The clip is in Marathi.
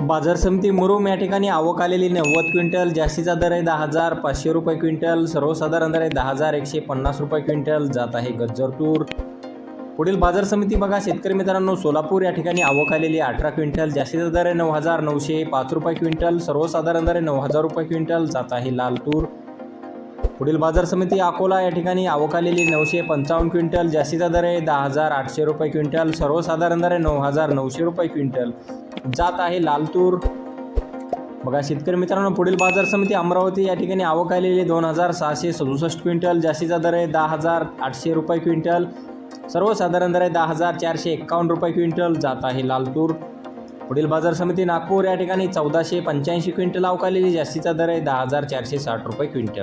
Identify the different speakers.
Speaker 1: बाजार समिती मुरुम या ठिकाणी आवक आलेली नव्वद क्विंटल जास्तीचा दर आहे दहा हजार पाचशे रुपये क्विंटल सर्वसाधारण दर आहे दहा हजार एकशे पन्नास रुपये क्विंटल जात आहे गज्जर तूर. पुढील बाजार समिती बघा शेतकरी मित्रांनो सोलापूर या ठिकाणी आवक आलेली अठरा क्विंटल जास्तीचा दर आहे नऊ हजार नऊशे पाच रुपये क्विंटल सर्वसाधारण दर आहे नऊ हजार रुपये क्विंटल जात आहे लाल तूर. पुढील बाजार समिती अकोला या ठिकाणी आवक आलेली नऊशे पंचावन्न क्विंटल जास्तीचा दर आहे दहा हजार आठशे रुपये क्विंटल सर्वसाधारण दर आहे नऊ हजार नऊशे रुपये क्विंटल. जात आहे लालतूर. बघा शेतकरी मित्रांनो पुढील बाजार समिती अमरावती या ठिकाणी आवक आलेली दोन हजार सहाशे सदुसष्ट क्विंटल जास्तीचा दर आहे दहा हजार आठशे रुपये क्विंटल. सर्वसाधारण दर आहे दहा हजार चारशे एक्कावन्न रुपये क्विंटल. जात आहे लालतूर. पुढील बाजार समिती नागपूर या ठिकाणी चौदाशे पंच्याऐंशी क्विंटल आवक आलेली जास्तीचा दर आहे दहा हजार चारशे साठ रुपये क्विंटल.